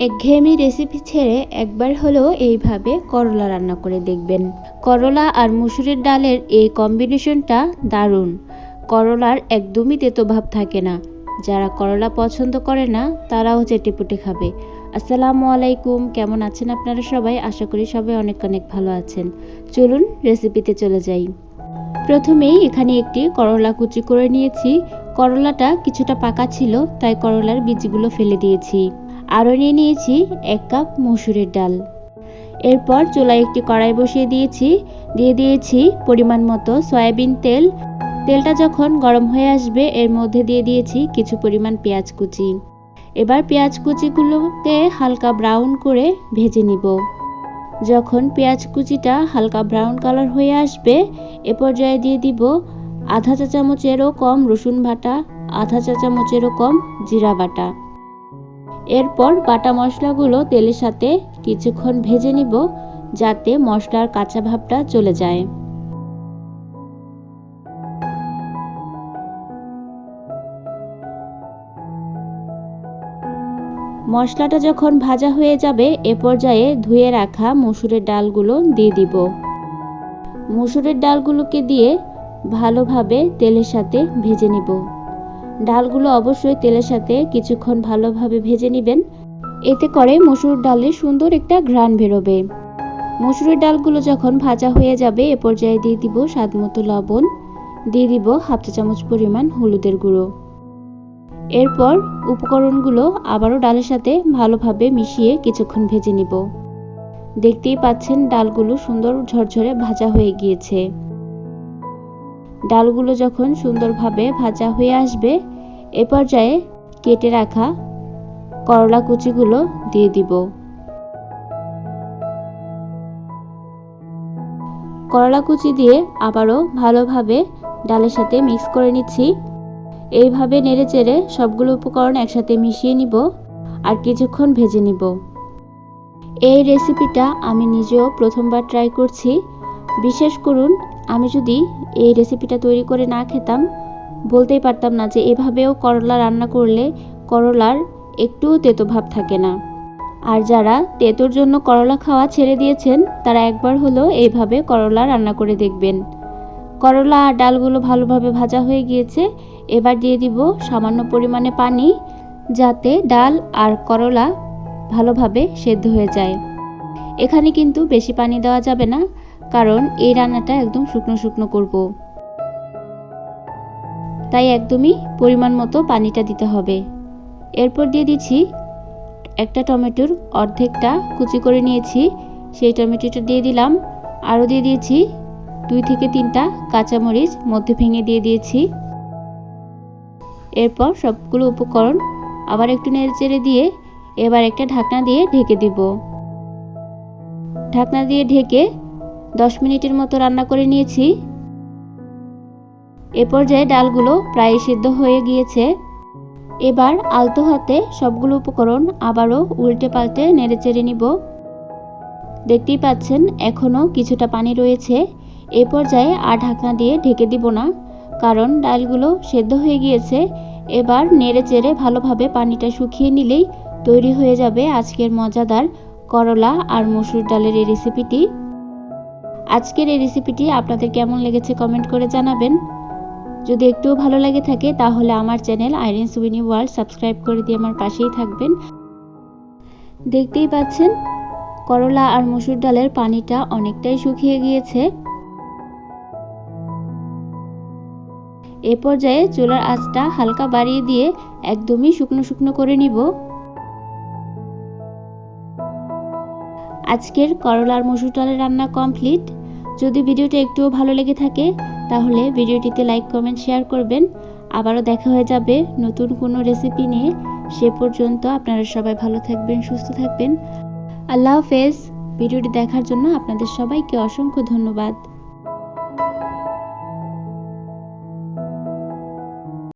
একঘেয়েমি রেসিপি ছেড়ে একবার হলেও এইভাবে করলা রান্না করে দেখবেন। করলা আর মুসুরের ডালের এই কম্বিনেশনটা দারুণ। করলার একদমই তেতো ভাব থাকে না। যারা করলা পছন্দ করে না, তারাও চেটেপুটে খাবে। আসসালামু আলাইকুম, কেমন আছেন আপনারা সবাই? আশা করি সবাই অনেক অনেক ভালো আছেন। চলুন রেসিপিতে চলে যাই। প্রথমেই এখানে একটি করলা কুচি করে নিয়েছি। করলাটা কিছুটা পাকা ছিল, তাই করলার বীজগুলো ফেলে দিয়েছি। আরও নিয়ে নিয়েছি এক কাপ মসুরের ডাল। এরপর চুলায় একটি কড়াই বসিয়ে দিয়েছি, দিয়ে দিয়েছি পরিমাণ মতো সয়াবিন তেল। তেলটা যখন গরম হয়ে আসবে, এর মধ্যে দিয়ে দিয়েছি কিছু পরিমাণ পেঁয়াজ কুচি। এবার পেঁয়াজ কুচিগুলোকে হালকা ব্রাউন করে ভেজে নিব। যখন পেঁয়াজ কুচিটা হালকা ব্রাউন কালার হয়ে আসবে, এ পর্যায়ে দিয়ে দিব আধা চা চামচেরও কম রসুন বাটা, আধা চা চামচেরও কম জিরা বাটা। এরপর বাটা মশলাগুলো তেলের সাথে কিছুক্ষণ ভেজে নিব, যাতে মশলার কাঁচা ভাবটা চলে যায়। মশলাটা যখন ভাজা হয়ে যাবে, এ পর্যায়ে ধুয়ে রাখা মুসুরের ডালগুলো দিয়ে দিব। মুসুরের ডালগুলোকে দিয়ে ভালোভাবে তেলের সাথে ভেজে নিব। ডালগুলো অবশ্যই তেলের সাথে কিছুক্ষণ ভালোভাবে ভেজে নেবেন। এতে করে মসুর ডালের সুন্দর একটা ঘ্রাণ বেরোবে। মসুরের ডালগুলো যখন ভাজা হয়ে যাবে, এ পর্যায়ে দিয়ে দিব স্বাদ মতো লবণ। দিয়ে দিব হাফ চা চামচ পরিমাণ হলুদের গুঁড়ো। এরপর উপকরণগুলো আবারও ডালের সাথে ভালোভাবে মিশিয়ে কিছুক্ষণ ভেজে নিব। দেখতেই পাচ্ছেন ডালগুলো সুন্দর ঝরঝরে ভাজা হয়ে গিয়েছে। ডালগুলো যখন সুন্দরভাবে ভাজা হয়ে আসবে, এ পর্যায়ে কেটে রাখা করলা কুচিগুলো দিয়ে দিব। করলা কুচি দিয়ে আবারও ভালোভাবে ডালের সাথে মিক্স করে নিচ্ছি। এইভাবে নেড়ে চেড়ে সবগুলো উপকরণ একসাথে মিশিয়ে নিব আর কিছুক্ষণ ভেজে নিব। এই রেসিপিটা আমি নিজেও প্রথমবার ট্রাই করছি। বিশেষ করুন আমি যদি এই রেসিপিটা তৈরি করে না খেতাম, বলতেই পারতাম না যে এভাবেও করলা রান্না করলে করলার একটুও তেতো ভাব থাকে না। আর যারা তেতোর জন্য করলা খাওয়া ছেড়ে দিয়েছেন, তারা একবার হলো এইভাবে করলা রান্না করে দেখবেন। করলা আর ডালগুলো ভালোভাবে ভাজা হয়ে গিয়েছে, এবার দিয়ে দিব সামান্য পরিমাণে পানি, যাতে ডাল আর করলা ভালোভাবে সেদ্ধ হয়ে যায়। এখানে কিন্তু বেশি পানি দেওয়া যাবে না কারণ এই রান্নাটা একদম শুকনো শুকনো করব। তাই একদমই পরিমাণ মতো পানিটা দিতে হবে। এরপর দিয়ে দিচ্ছি একটা টমেটোর অর্ধেকটা কুচি করে নিয়েছি। সেই টমেটোটা দিয়ে দিলাম। আরও দিয়ে দিয়েছি দুই থেকে তিনটা কাঁচামরিচ মধ্যে ভেঙে দিয়ে দিয়েছি। এরপর সবগুলো উপকরণ আবার একটু নেড়ে চেড়ে দিয়ে এবার একটা ঢাকনা দিয়ে ঢেকে দিব। ঢাকনা দিয়ে ঢেকে দশ মিনিটের মতো রান্না করে নিয়েছি। এ পর্যায়ে ডালগুলো প্রায় সিদ্ধ হয়ে গিয়েছে। এবার আলতো হাতে সবগুলো উপকরণ আবারও উল্টে পাল্টে নেড়ে চেড়ে নিব। দেখতেই পাচ্ছেন, এখনও কিছুটা পানি রয়েছে। এ পর্যায়ে আর ঢাকনা দিয়ে ঢেকে দিব না, কারণ ডালগুলো সেদ্ধ হয়ে গিয়েছে। এবার নেড়ে চেড়ে ভালোভাবে পানিটা শুকিয়ে নিলেই তৈরি হয়ে যাবে আজকের মজাদার করলা আর মসুর ডালের এই রেসিপিটি আজকের এই রেসিপিটি আপনাদের কেমন লেগেছে কমেন্ট করে জানাবেন। যদি একটুও ভালো লাগে থাকে, তাহলে আমার চ্যানেল আইরিন সুবিনি ওয়ার্ল্ড সাবস্ক্রাইব করে দিয়ে আমার পাশেই থাকবেন। দেখতেই পাচ্ছেন, করলা আর মসুর ডালের পানিটা অনেকটাই শুকিয়ে গিয়েছে। এ পর্যায়ে চুলার আঁচটা হালকা বাড়িয়ে দিয়ে একদমই শুকনো শুকনো করে নিব। আজকের করলার মসুর ডালের রান্না কমপ্লিট। যদি ভিডিওটা একটুও ভালো লেগে থাকে, তাহলে ভিডিওটিতে লাইক, কমেন্ট, শেয়ার করবেন। আবারও দেখা হয়ে যাবে নতুন কোনো রেসিপি নিয়ে। সে পর্যন্ত আপনারা সবাই ভালো থাকবেন, সুস্থ থাকবেন। আল্লাহ হাফেজ। ভিডিওটি দেখার জন্য আপনাদের সবাইকে অসংখ্য ধন্যবাদ।